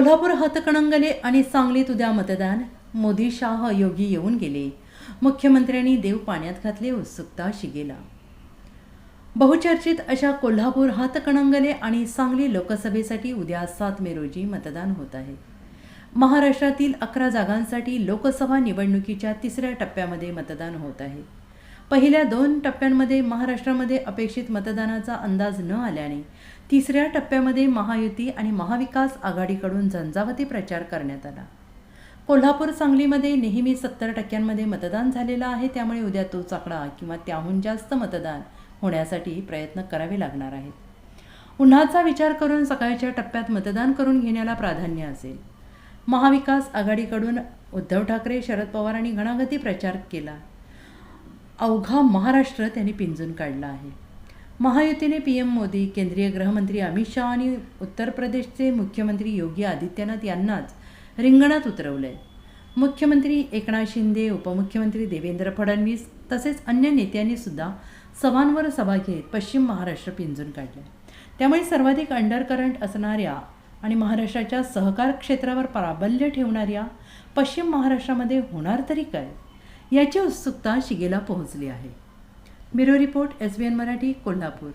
कोल्हापूर हातकणंगले आणि सांगलीत उद्या मतदान. मोदी शाह योगी येऊन गेले. मुख्यमंत्र्यांनी देव पाण्यात घातले उत्सुकता शिगेला. बहुचर्चित अशा कोल्हापूर हातकणंगले आणि सांगली लोकसभेसाठी उद्या सात मे रोजी मतदान होत आहे. महाराष्ट्रातील अकरा जागांसाठी लोकसभा निवडणुकीच्या तिसऱ्या टप्प्यामध्ये मतदान होत आहे. पहिल्या दोन टप्प्यांमध्ये महाराष्ट्रामध्ये अपेक्षित मतदानाचा अंदाज न आल्याने तिसऱ्या टप्प्यामध्ये महायुती आणि महाविकास आघाडीकडून झंझावती प्रचार करण्यात आला. कोल्हापूर सांगलीमध्ये नेहमी सत्तर टक्क्यांमध्ये मतदान झालेलं आहे त्यामुळे उद्या तोच आकडा किंवा त्याहून जास्त मतदान होण्यासाठी प्रयत्न करावे लागणार आहेत. उन्हाचा विचार करून सकाळच्या टप्प्यात मतदान करून घेण्याला प्राधान्य असेल. महाविकास आघाडीकडून उद्धव ठाकरे शरद पवारांनी घणागती प्रचार केला. अवघा महाराष्ट्र त्यांनी पिंजून काढला आहे. महायुतीने पी एम मोदी केंद्रीय गृहमंत्री अमित शहा आणि उत्तर प्रदेशचे मुख्यमंत्री योगी आदित्यनाथ यांनाच रिंगणात उतरवलं आहे मुख्यमंत्री एकनाथ शिंदे उपमुख्यमंत्री देवेंद्र फडणवीस तसेच अन्य नेत्यांनी सुद्धा सभांवर सभा घेत पश्चिम महाराष्ट्र पिंजून काढले त्यामुळे सर्वाधिक अंडरकरंट असणाऱ्या आणि महाराष्ट्राच्या सहकार क्षेत्रावर प्राबल्य ठेवणाऱ्या पश्चिम महाराष्ट्रामध्ये होणार तरी काय? याची उत्सुकता शिगेला पोहोचली आहे. Bureau report S B N Marathi Kolhapur.